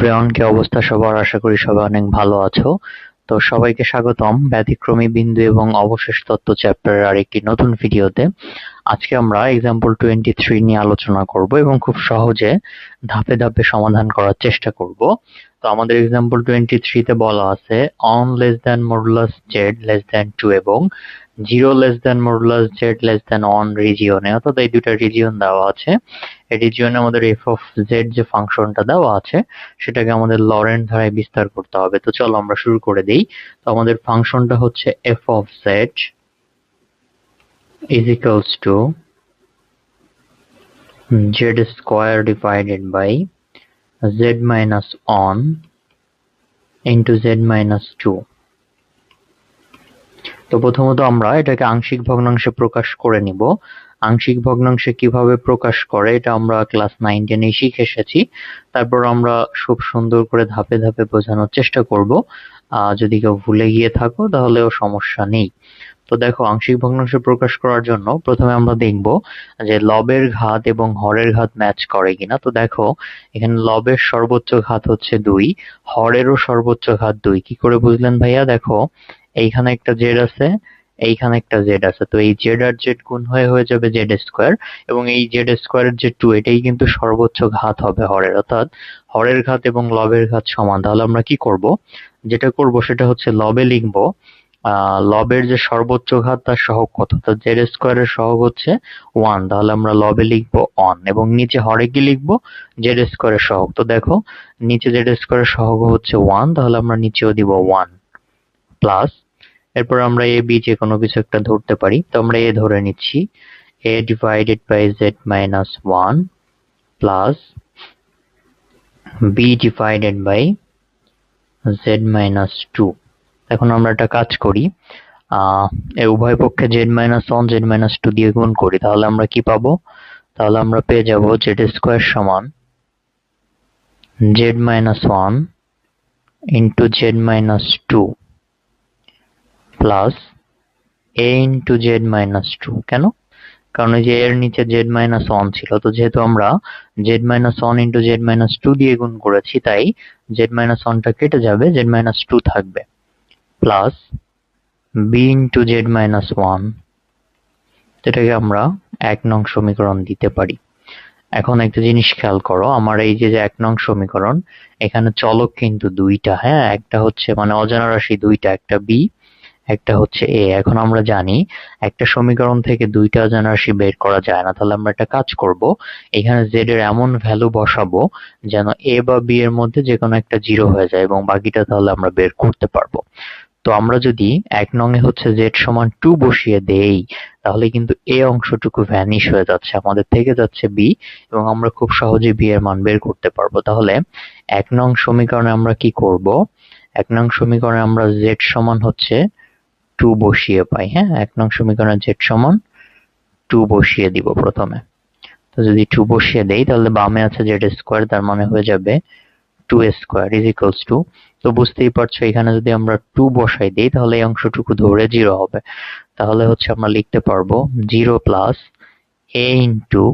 Everyone কি অবস্থা সবার, আশা করি সবাই অনেক ভালো আছো। তো সবাইকে স্বাগতম ব্যতিক্রমী বিন্দু এবং অবশেষ তত্ত্ব চ্যাপ্টারের আরেকটি নতুন ভিডিওতে। আজকে আমরা এক্সাম্পল টোয়েন্টি থ্রি নিয়ে আলোচনা করব এবং খুব সহজে ধাপে ধাপে সমাধান করার চেষ্টা করব। তো আমাদের এক্সাম্পল টোয়েন্টি থ্রিতে বলা আছে one less than modulus Z less than two এবং zero less than modulus Z less than one রিজিয়নে অর্থাৎ এই দুটা রিজিয়ন দেওয়া আছে। এই রিজিয়নে আমাদের এফ অফ জেড যে ফাংশনটা দেওয়া আছে, সেটাকে আমাদের লরেন্ট ধারায় বিস্তার করতে হবে। তো চলো আমরা শুরু করে দিই। তো আমাদের ফাংশনটা হচ্ছে F of Z is equals to z square divided by z minus 1 into z minus 2 তো প্রথমত আমরা এটাকে আংশিক ভগ্নাংশে প্রকাশ করে নিব। আংশিক ভগ্নাংশে কীভাবে প্রকাশ করে, এটা আমরা ক্লাস নাইন টেনে শিখে এসেছি। তারপর আমরা খুব সুন্দর করে ধাপে ধাপে বোঝানোর চেষ্টা করব। যদি কেউ ভুলে গিয়ে থাকো, তাহলেও সমস্যা নেই। তো দেখো, আংশিক ভগ্নাংশ প্রকাশ করার জন্য প্রথমে আমরা দেখব যে লবের ঘাত এবং হরের ঘাত ম্যাচ করে কিনা। তো দেখো, এখানে লবের সর্বোচ্চ ঘাত হচ্ছে দুই, হরেরও সর্বোচ্চ ঘাত দুই। কি করে বুঝলেন ভাইয়া? দেখো এইখানে একটা জেড আছে, এইখানে একটা জেড আছে। তো এই জেড আর জেড গুণ হয়ে হয়ে যাবে জেড স্কোয়ার এবং এই জেড স্কোয়ারের যে টু, এটাই কিন্তু সর্বোচ্চ ঘাত হবে হরের, অর্থাৎ হরের ঘাত এবং লবের ঘাত সমান। তাহলে আমরা কি করব? যেটা করব সেটা হচ্ছে লবে লিখব লবের যে সর্বোচ্চ ঘাত তার সহগ কত? তো জেড স্কোয়ারের সহগ হচ্ছে ওয়ান। তাহলে আমরা লবে লিখব অন এবং নিচে হরে কি লিখব? জেড স্কোয়ারের সহগ। তো দেখো, নিচে জেড স্কোয়ারের সহগ হচ্ছে ওয়ান, তাহলে আমরা নিচেও দিব ওয়ান। প্লাস এরপর আমরা এ বি যে কোনো কিছু একটা ধরতে পারি। তো আমরা এ ধরে নিচ্ছি। A divided by Z minus one plus B divided by Z minus two এখন আমরা একটা কাজ করি। উভয় পক্ষে Z minus one Z minus two দিয়ে গুণ করি। তাহলে আমরা কি পাবো? তাহলে আমরা পেয়ে যাব জেড স্কোয়ার সমান Z minus one into Z minus two plus A into Z minus two কেন? কারণ যে এর নিচে জেড মাইনাস ওয়ান ছিল, তো যেহেতু আমরা Z minus one into Z minus two দিয়ে গুণ করেছি, তাই জেড মাইনাস ওয়ানটা কেটে যাবে জেড মাইনাস টু থাকবে। Plus B into Z minus one এটাকে আমরা এক নং সমীকরণ দিতে পারি। এখন একটা জিনিস খেয়াল করো, আমার এই যে এক নং সমীকরণ, এখানে চলক কিন্তু দুইটা হ্যাঁ? একটা হচ্ছে মানে অজানা রাশি দুইটা, একটা বি একটা হচ্ছে এ এখন আমরা জানি একটা সমীকরণ থেকে দুইটা অজানারাশি বের করা যায় না, তাহলে আমরা একটা কাজ করব। এখানে জেড এর এমন ভ্যালু বসাবো যেন এ বা বি এর মধ্যে যে কোনো একটা জিরো হয়ে যায় এবং বাকিটা তাহলে আমরা বের করতে পারব। তো আমরা যদি এক নঙে হচ্ছে জেড সমান টু বসিয়ে দেই, তাহলে কিন্তু এ অংশটুকু ভ্যানিশ হয়ে যাচ্ছে, আমাদের থেকে যাচ্ছে বি এবং আমরা খুব সহজে বি এর মান বের করতে পারব। তাহলে এক নং সমীকরণে আমরা কি করব? এক নং সমীকরণে আমরা জেড সমান হচ্ছে টু বসিয়ে পাই হ্যাঁ? এক নং সমীকরণে জেড সমান টু বসিয়ে দিব প্রথমে। তো যদি টু বসিয়ে দেই, তাহলে বামে আছে জেড স্কোয়ার, তার মানে হয়ে যাবে two square is equals to. তো বুঝতেই পারছ, এখানে যদি আমরা টু বসাই দিই, তাহলে এই অংশটুকু ধরে জিরো হবে। তাহলে হচ্ছে আমরা লিখতে পারব zero plus A into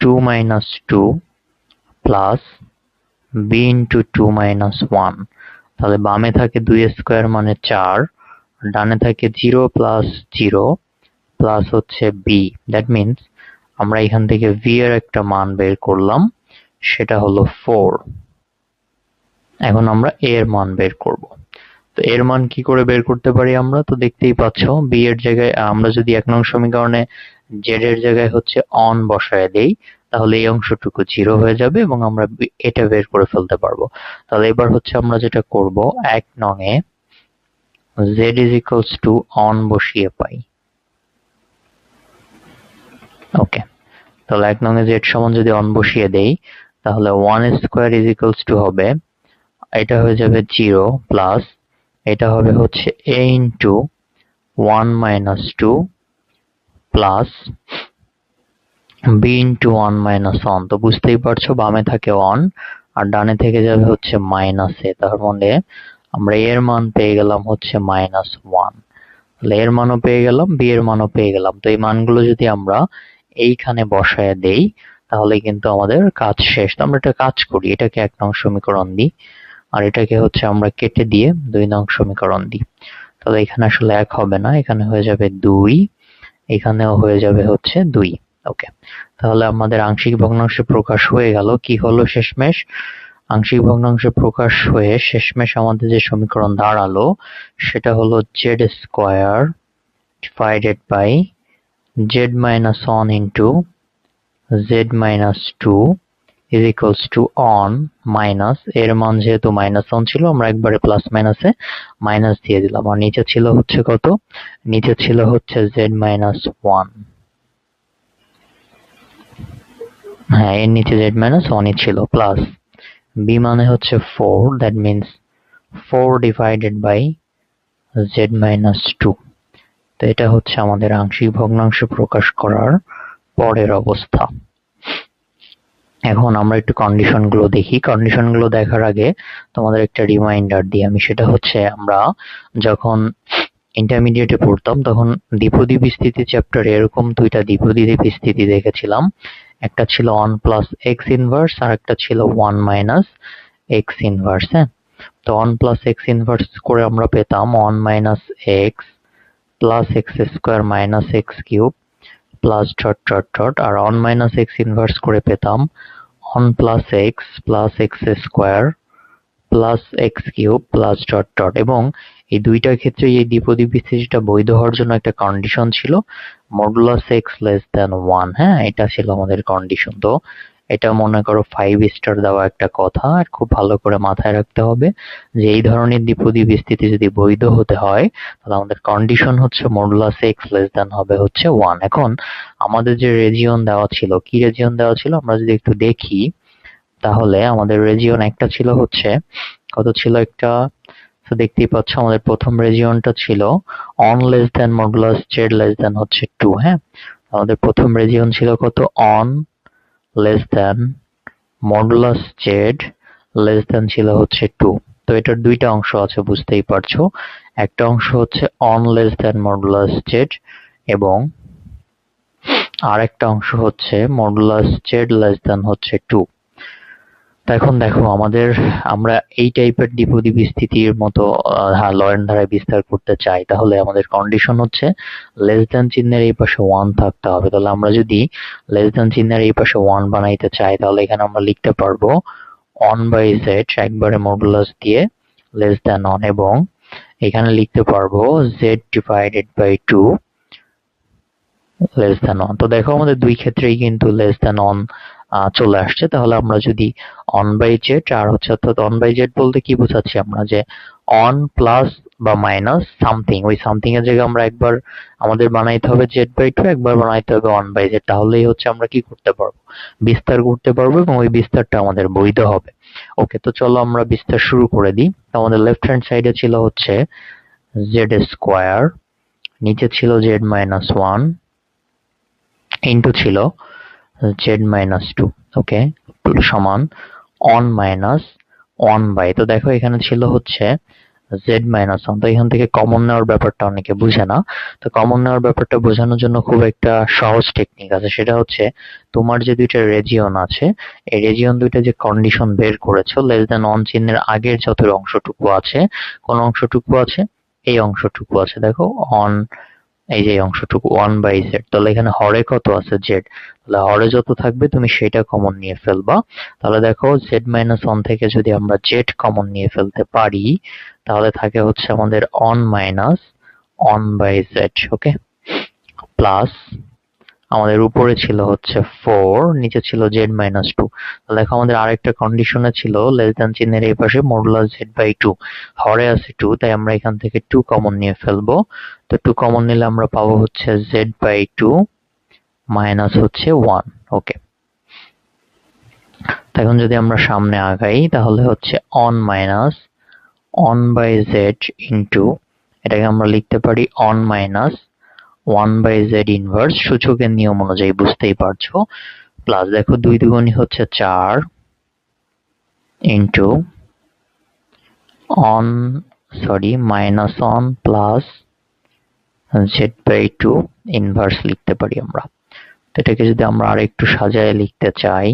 two minus two plus B into two minus one. তাহলে বামে থাকে দুই স্কোয়ার মানে চার ডানে থাকে জিরো প্লাস জিরো প্লাস হচ্ছে বি দ্যাট মিনস আমরা এখান থেকে ভি এর একটা মান বের করলাম, সেটা হলো ফোর এখন আমরা এ এর মান বের করব। তো এর মান কি করে বের করতে পারি আমরা? তো দেখতেই পাচ্ছ বি এর জায়গায়, আমরা যদি এক নং সমীকরণে জেড এর জায়গায় হচ্ছে অন বসায় দেই, তাহলে এই অংশটুকু জিরো হয়ে যাবে এবং আমরা এটা বের করে ফেলতে পারব। তাহলে এবার হচ্ছে আমরা যেটা করব, এক নং এ Z is equals to one বসিয়ে পাই। ওকে তাহলে এক নং জেড সমান যদি অন বসিয়ে দেই, তাহলে one square is equals to হবে, এটা হয়ে যাবে জিরো প্লাস এটা হবে হচ্ছে A into one minus two plus B into one minus one তো বুঝতেই পারছ, বামে থাকে ওয়ান আর ডানে থেকে যাবে হচ্ছে মাইনাস এ তার মানে আমরা এর মান পেয়ে গেলাম হচ্ছে মাইনাস ওয়ান তাহলে এর মানও পেয়ে গেলাম বি এর মানও পেয়ে গেলাম। তো এই মানগুলো যদি আমরা এইখানে বসায় দেই, তাহলে কিন্তু আমাদের কাজ শেষ। তো আমরা একটা কাজ করি, এটাকে এক নং সমীকরণ দিই, আর এটাকে হচ্ছে আমরা কেটে দিয়ে দুই নং সমীকরণ দিই। তাহলে এখানে আসলে এক হবে না, এখানে হয়ে যাবে দুই, এখানেও হয়ে যাবে হচ্ছে দুই। ওকে তাহলে আমাদের আংশিক ভগ্নাংশে প্রকাশ হয়ে গেল। কি হলো শেষমেশ? আংশিক ভগ্নাংশে প্রকাশ হয়ে শেষমেশ আমাদের যে সমীকরণ দাঁড়াল, সেটা হলো Z square divided by Z minus one into Z minus two is equals to one minus এর মান যেহেতু মাইনাস ওয়ান ছিল, আমরা একবারে প্লাস মাইনাসে মাইনাস দিয়ে দিলাম। আর নিচে ছিল হচ্ছে কত? নিচে ছিল হচ্ছে জেড মাইনাস ওয়ান হ্যাঁ এর নিচে জেড মাইনাস ওয়ানই ছিল প্লাস বি মানে হচ্ছে four that means four divided by Z minus two তো এটা হচ্ছে আমাদের আংশিক ভগ্নাংশ প্রকাশ করার পরের অবস্থা। এখন আমরা একটু কন্ডিশনগুলো দেখি। কন্ডিশনগুলো দেখার আগে তোমাদের একটা রিমাইন্ডার দিই আমি। সেটা হচ্ছে আমরা যখন ইন্টারমিডিয়েটে পড়তাম, তখন দ্বিপদী বিস্তৃতি চ্যাপ্টারে এরকম দুইটা দ্বিপদী বিস্তৃতি দেখেছিলাম। একটা ছিল ওয়ান প্লাস এক্স ইনভার্স আর একটা ছিল ওয়ান মাইনাস এক্স ইনভার্স হ্যাঁ? তো ওয়ান প্লাস এক্স ইনভার্স করে আমরা পেতাম one minus X plus X square minus X cube plus dot dot dot আর ওয়ান মাইনাস এক্স ইনভার্স করে পেতাম one plus X plus X square plus X cube plus dot dot এবং দুইটার ক্ষেত্রে এই দ্বিপদী বিস্তৃতিটা বৈধ হওয়ার জন্য একটা কন্ডিশন ছিল modulus X less than one হ্যাঁ? এটা ছিল আমাদের কন্ডিশন তো এটা মনে করো ফাইভ স্টার দেওয়া একটা কথা, আর খুব ভালো করে মাথায় রাখতে হবে যে এই ধরনের দ্বিপদী বিস্তৃতি যদি বৈধ হতে হয়, তাহলে আমাদের কন্ডিশন হচ্ছে মডুলাস এক্স লেস দেন হবে হচ্ছে ওয়ান এখন আমাদের যে রেজিয়ন দেওয়া ছিল, কি রেজিয়ন দেওয়া ছিল? আমরা যদি একটু দেখি, তাহলে আমাদের রেজিয়ন একটা ছিল হচ্ছে, কত ছিল একটা? তো দেখতেই পাচ্ছ আমাদের প্রথম রেজিয়নটা ছিল one less than modulus Z less than হচ্ছে টু হ্যাঁ? আমাদের প্রথম রেজিয়ন ছিল কত? One less than modulus Z less than ছিল হচ্ছে টু তো এটার দুইটা অংশ আছে, বুঝতেই পারছ। একটা অংশ হচ্ছে one less than modulus Z এবং আর একটা অংশ হচ্ছে মডুলাস জেড লেস দেন হচ্ছে টু এখন দেখো, আমাদের, আমরা এই টাইপের দ্বিপদী বিস্তৃতির মতো লরেন ধারায় বিস্তার করতে চাই, তাহলে আমাদের কন্ডিশন হচ্ছে লেস দেন চিহ্নের এই পাশে ওয়ান থাকতে হবে। তাহলে আমরা যদি লেস দেন চিহ্নের এই পাশে ওয়ান বানাইতে চাই, তাহলে এখানে আমরা লিখতে পারব অন বাই জেড একবারে মডুলাস দিয়ে লেস দেন অন এবং এখানে লিখতে পারব Z divided by two less than one তো দেখো, আমাদের দুই ক্ষেত্রেই কিন্তু লেস দেন অন চলে আসছে। তাহলে আমরা যদি অন বাই জেড আর হচ্ছে অর্থাৎ অন বাই জেড বলতে কি বোঝাচ্ছি আমরা? যে অন প্লাস বা মাইনাস সামথিং ওই সামথিং এর জায়গায় আমরা একবার আমাদের বানাইতে হবে জেড বাই টু একবার বানাইতে হবে অন বাই জেড তাহলেই হচ্ছে আমরা কি করতে পারব? বিস্তার করতে পারব এবং ওই বিস্তারটা আমাদের বৈধ হবে। ওকে, তো চলো আমরা বিস্তার শুরু করে দিই। আমাদের লেফট হ্যান্ড সাইডে ছিল হচ্ছে জেড স্কোয়ার নিচে ছিল জেড মাইনাস ওয়ান ইন্টু ছিল জেড মাইনাস টু ওকে সমান অন মাইনাস ওয়ান বাই তো দেখো এখানে ছিল হচ্ছে জেড মাইনাস ওয়ান তো এখান থেকে কমন নেওয়ার ব্যাপারটা অনেকে বুঝে না। তো কমন নেওয়ার ব্যাপারটা বোঝানোর জন্য খুব একটা সহজ টেকনিক আছে। সেটা হচ্ছে তোমার যে দুইটা রেজিয়ন আছে, এই রেজিয়ন দুইটা যে কন্ডিশন বের করেছ লেস দেন অন চিহ্নের আগের যত অংশটুকু আছে। কোন অংশটুকু আছে? এই অংশটুকু আছে। দেখো অন এই যে অংশটুকু ওয়ান বাই জেড তাহলে এখানে হরে কত আছে? জেড তাহলে হরে যত থাকবে, তুমি সেটা কমন নিয়ে ফেলবা। তাহলে দেখো জেড মাইনাস ওয়ান থেকে যদি আমরা জেড কমন নিয়ে ফেলতে পারি, তাহলে থাকে হচ্ছে আমাদের one minus one by Z okay plus আমাদের উপরে ছিল হচ্ছে ফোর নিচে ছিল জেড মাইনাস টু দেখো আমাদের আরেকটা কন্ডিশনে ছিল লেস দেন চিহ্নের এই পাশে মডুলাস জেড বাই টু হরে আছে টু তাই আমরা এখান থেকে টু কমন নিয়ে ফেলব। তো টু কমন নিলে আমরা পাবো হচ্ছে জেড বাই টু মাইনাস হচ্ছে ওয়ান ওকে এখন যদি আমরা সামনে আগাই, তাহলে হচ্ছে one minus one by Z into এটাকে আমরা লিখতে পারি one minus one by Z inverse সূচকের নিয়ম অনুযায়ী বুঝতেই পারছ। প্লাস দেখো দুই দুগুণই হচ্ছে চার into one sorry minus one plus Z by two inverse লিখতে পারি আমরা। তো এটাকে যদি আমরা আর একটু সাজায় লিখতে চাই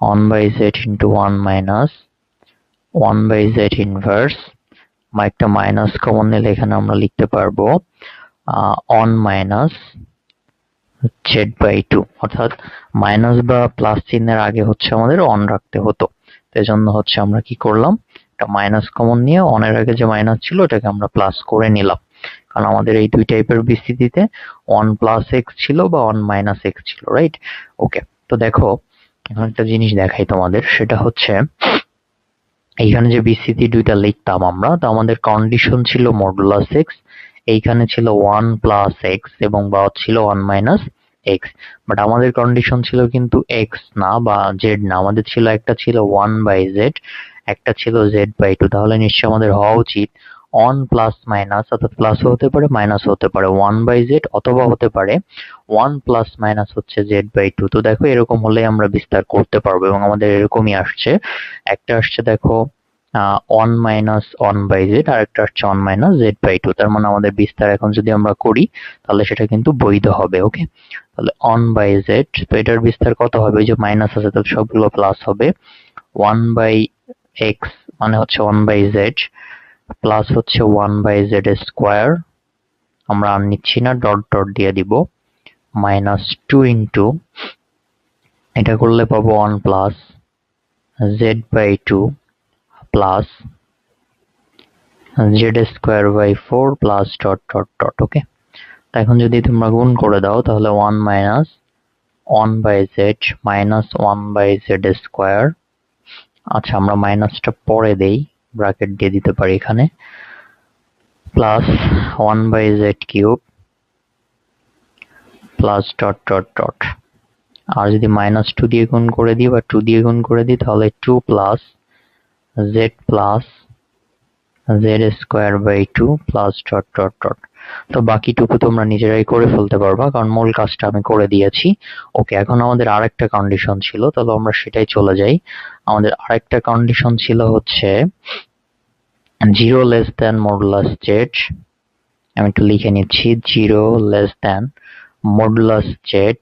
one by Z into one minus one by Z inverse একটা মাইনাস কমন নিলে এখানে আমরা লিখতে পারব। One minus Z by two অর্থাৎ মাইনাস বা প্লাস চিহ্নের আগে হচ্ছে আমাদের অন রাখতে হতো। তো জন্য হচ্ছে আমরা কি করলাম, একটা মাইনাস কমন নিয়ে অনের আগে যে মাইনাস ছিল, ওটাকে আমরা প্লাস করে নিলাম। কারণ আমাদের এই দুই টাইপের বিস্তৃতিতে ওয়ান প্লাস এক্স ছিল বা ওয়ান মাইনাস এক্স ছিল রাইট ওকে তো দেখো, এখন একটা জিনিস দেখাই তোমাদের, সেটা হচ্ছে এইখানে যে বিস্তৃতি দুইটা লিখতাম আমরা, তো আমাদের কন্ডিশন ছিল মডুলাস এক্স এইখানে ছিল ওয়ান প্লাস এক্স এবং বা ছিল ওয়ান মাইনাস এক্স বাট আমাদের কন্ডিশন ছিল কিন্তু এক্স না বা জেড না। আমাদের ছিল একটা ছিল ওয়ান বাই জেড একটা ছিল জেড বাই টু তাহলে নিশ্চয়ই আমাদের হওয়া উচিত অন প্লাস মাইনাস অর্থাৎ প্লাস হতে পারে মাইনাস হতে পারে। ওয়ান বাই জেড অথবা হতে পারে ওয়ান প্লাস মাইনাস হচ্ছে জেড বাই টু তো দেখো এরকম হলে আমরা বিস্তার করতে পারব এবং আমাদের এরকমই আসছে। একটা আসছে দেখো one minus one by Z আর একটা আসছে one minus Z by two তার মানে আমাদের বিস্তার এখন যদি আমরা করি, তাহলে সেটা কিন্তু বৈধ হবে ওকে তাহলে অন বাই জেড তো এটার বিস্তার কত হবে? যে মাইনাস আছে, তাহলে সবগুলো প্লাস হবে। ওয়ান বাই এক্স মানে হচ্ছে ওয়ান বাই জেড প্লাস হচ্ছে ওয়ান বাই জেড স্কোয়ার আমরা নিচ্ছি না ডট ডট দিয়ে দিব। মাইনাস টু ইন্টু এটা করলে পাবো one plus Z by two plus Z square by four plus dot dot dot okay এখন যদি তোমরা গুণ করে দাও, তাহলে one minus one by Z minus one by Z square আচ্ছা আমরা মাইনাসটা পরে দেই ব্র্যাকেট দিয়ে দিতে পারি এখানে plus one by Z cube plus dot dot dot আর যদি মাইনাস টু দিয়ে গুণ করে দিই বা টু দিয়ে গুণ করে দিই, তাহলে two plus Z plus Z square by two plus dot dot dot তো বাকিটুকু তোমরা নিজেরাই করে ফেলতে পারবা, কারণ মূল কাজটা আমি করে দিয়েছি। ওকে এখন আমাদের আরেকটা কন্ডিশন ছিল, তাহলে আমরা সেটাই চলে যাই। আমাদের আরেকটা কন্ডিশন ছিল হচ্ছে zero less than modulus Z আমি একটু লিখে নিচ্ছি zero less than modulus Z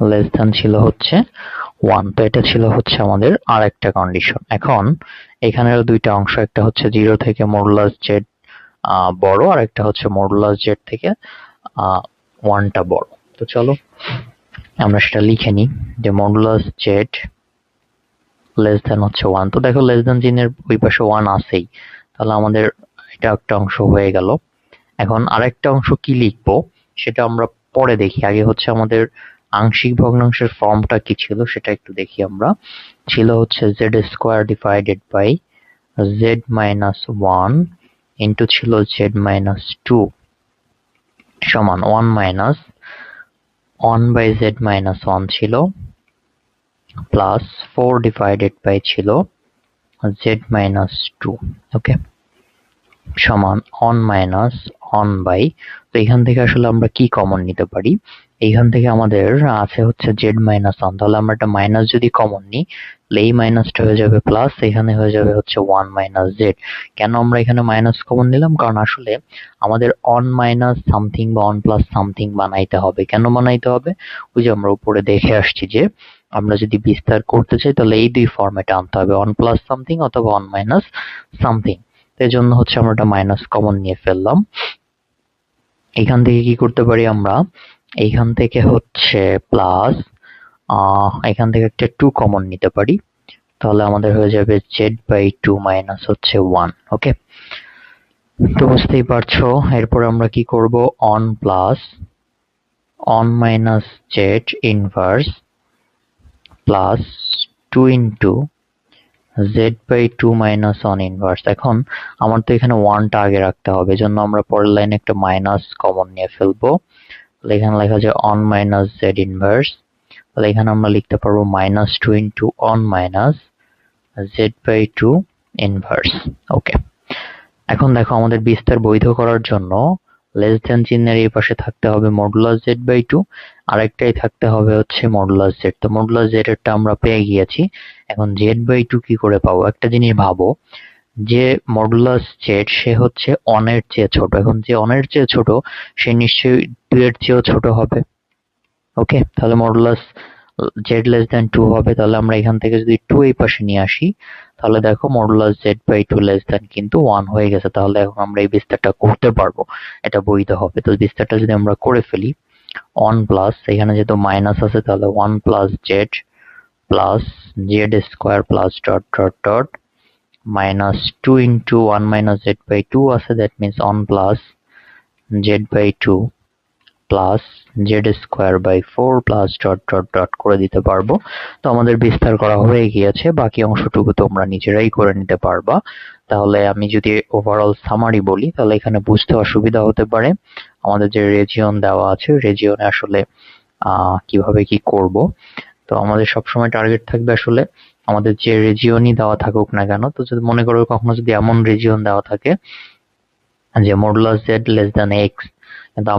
less than ছিল হচ্ছে ওয়ান তো এটা ছিল হচ্ছে আমাদের আর একটা কন্ডিশন এখন এখানের দুইটা অংশ, একটা হচ্ছে জিরো থেকে মডুলাস জেড বড়, আর একটা হচ্ছে মডুলাস জেড থেকে ওয়ানটা বড়। তো চলো, আমরা সেটা লিখে নিই যে মডুলাস জেড লেস দেন হচ্ছে ওয়ান তো দেখো লেস দেন চিহ্নের ওই পাশে ওয়ান আছেই। তাহলে আমাদের এটা একটা অংশ হয়ে গেল। এখন আরেকটা অংশ কি লিখব, সেটা আমরা পরে দেখি। আগে হচ্ছে আমাদের আংশিক ভগ্নাংশের ফর্মটা কি ছিল সেটা একটু দেখি আমরা। ছিল হচ্ছে Z square divided by Z minus one into ছিল জেড মাইনাস টু সমান one minus one by Z minus one ছিল প্লাস ফোর ডিভাইডেড বাই ছিল জেড মাইনাস টু ওকে সমান অন মাইনাস অন বাই তো এখান থেকে আসলে আমরা কি কমন নিতে পারি? এইখান থেকে আমাদের আছে হচ্ছে জেড মাইনাস ওয়ান তাহলে আমরা একটা মাইনাস যদি কমন নিই, তাহলে এই মাইনাসটা হয়ে যাবে প্লাস এখানে হয়ে যাবে হচ্ছে ওয়ান মাইনাস জেড কেন আমরা এখানে মাইনাস কমন নিলাম? কারণ আসলে আমাদের অন মাইনাস সামথিং বা অন প্লাস সামথিং বানাইতে হবে। কেন বানাইতে হবে? ওই যে আমরা উপরে দেখে আসছি যে আমরা যদি বিস্তার করতে চাই, তাহলে এই দুই ফর্মেটে আনতে হবে। অন প্লাস সামথিং অথবা অন মাইনাস সামথিং এই জন্য হচ্ছে আমরা একটা মাইনাস কমন নিয়ে ফেললাম। এখান থেকে কি করতে পারি আমরা? এইখান থেকে হচ্ছে প্লাস এখান থেকে একটা টু কমন নিতে পারি। তাহলে আমাদের হয়ে যাবে জেড বাই টু মাইনাস হচ্ছে ওয়ান ওকে তো বুঝতেই পারছ, এরপর আমরা কি করব? One plus one minus Z inverse plus two into Z by two minus one inverse এখন আমার তো এখানে ওয়ানটা আগে রাখতে হবে জন্য আমরা পরের লাইনে একটা মাইনাস কমন নিয়ে ফেলব। তাহলে এখানে লেখা যায় অন মাইনাস জেড ইনভার্স তাহলে এখানে আমরা লিখতে পারব minus two into one minus Z by two inverse okay এখন দেখো আমাদের বিস্তার বৈধ করার জন্য লেস দেন চিহ্নের এই পাশে থাকতে হবে মডুলাস জেড বাই টু আরেকটাই থাকতে হবে হচ্ছে মডুলাস জেড তো মডুলাস জেড এরটা আমরা পেয়ে গিয়েছি। এখন জেড বাই টু কি করে পাবো? একটা জিনিস ভাবো, যে মডুলাস জেড সে হচ্ছে অনের চেয়ে ছোট। এখন যে অনের চেয়ে ছোট, সে নিশ্চয়ই এর চেয়েও ছোট হবে। ওকে তাহলে modulus Z less than two হবে। তাহলে আমরা এখান থেকে যদি টু এই পাশে নিয়ে আসি, তাহলে দেখো modulus Z by two less than কিন্তু ওয়ান হয়ে গেছে। তাহলে এখন আমরা এই বিস্তারটা করতে পারব। এটা বৈধ হবে। তো বিস্তারটা যদি আমরা করে ফেলি ওয়ান প্লাস এখানে যেহেতু মাইনাস আছে, তাহলে one plus Z plus Z square plus dot dot dot minus two into one minus Z by two আছে that means one plus Z by two plus Z square by four plus dot dot dot করে দিতে পারব। তো আমাদের বিস্তার করা হয়ে গিয়েছে, বাকি অংশটুকু তোমরা নিজেরাই করে নিতে পারবা। তাহলে আমি যদি ওভারঅল সামারি বলি, তাহলে এখানে বুঝতে অসুবিধা হতে পারে। আমাদের যে রেজিয়ন দেওয়া আছে রেজিয়নে আসলে কীভাবে কি করব। তো আমাদের সবসময় টার্গেট থাকবে আসলে আমাদের যে রেজিয়নই দেওয়া থাকুক না কেন, তো যদি মনে করো কখনো যদি এমন রেজিয়ন দেওয়া থাকে যে modulus Z less than X